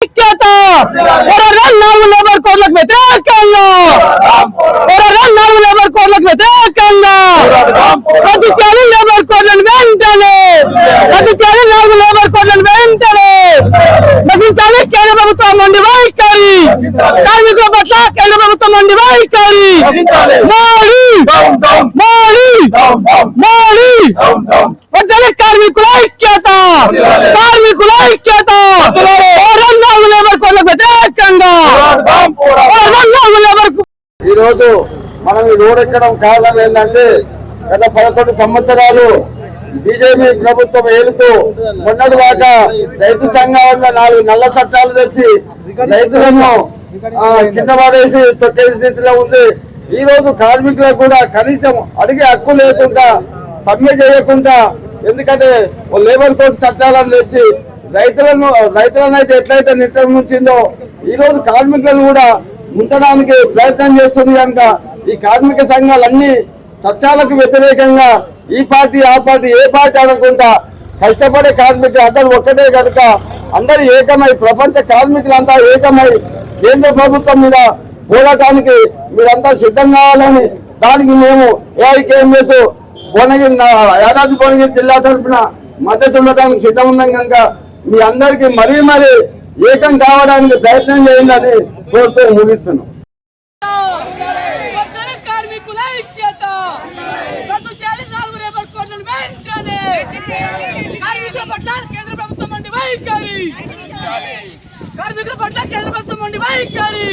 ఐక్యత పోరాటం నాలుగు లేబర్ కోడ్లకు వ్యతిరేకంగా పోరాటం నాలుగు లేబర్ కోడ్లకు వ్యతిరేకంగా రద్దు చేయాలి లేబర్ కోడ్లను వెంటనే రద్దు చేయాలి నాలుగు లేబర్ కోడ్లను వెంటనే నశించాలి కేంద్ర ప్రభుత్వం నుండి వైఖరి కార్మికుల పట్ల కేంద్ర ప్రభుత్వం నుండి వైఖరి మోడీ మోడీ మోడీ కార్మికుల ఐక్యత! కార్మికుల ఐక్యత! పోరాటం లేబర్ కోడ్లకు వ్యతిరేకంగా! పోరాటం లేబర్ ఈ రోజు మనం ఈ రోడ్ ఎక్కడం కారణం ఏంటంటే గత పదకొండు సంవత్సరాలు బీజేపీ ప్రభుత్వం ఏలుతూ మొన్నటి దాకా రైతు సంఘాల నాలుగు నల్ల చట్టాలు తెచ్చి రైతులను కింద పడేసి తొక్కే స్థితిలో ఉంది. ఈ రోజు కార్మికులకు కూడా కనీసం అడిగే హక్కు లేకుండా సమ్మె చేయకుండా ఎందుకంటే ఓ లేబర్ కోర్టు చట్టాలను తెచ్చి రైతులను రైతులను అయితే ఎట్లయితే నిట్ట ఈ రోజు కార్మికులను కూడా ఉంచడానికి ప్రయత్నం చేస్తుంది కనుక ఈ కార్మిక సంఘాలన్నీ చట్టాలకు వ్యతిరేకంగా ఈ పార్టీ ఆ పార్టీ ఏ పార్టీ అనుకుంటా కష్టపడే కార్మికులు అందరూ ఒక్కటే కనుక అందరూ ఏకమై ప్రపంచ కార్మికులంతా ఏకమై కేంద్ర ప్రభుత్వం మీద పోరాటానికి మీరంతా సిద్ధం కావాలని దానికి మేము ఏఐకేఎంఎస్ భువనగిరి యాదాద్రి భువనగిరి జిల్లా తరఫున మద్దతు ఉండడానికి సిద్ధం ఉన్నాం కనుక మీ అందరికీ మరీ మరీ ఏకం కావడానికి ప్రయత్నం చేయండి కోరుతూ ముగిస్తున్నాం. కార్మికుల పట్ల కేంద్ర ప్రభుత్వం అండి వైఖరి. కార్మికుల పట్ల కేంద్ర ప్రభుత్వం నుండి వైఖరి.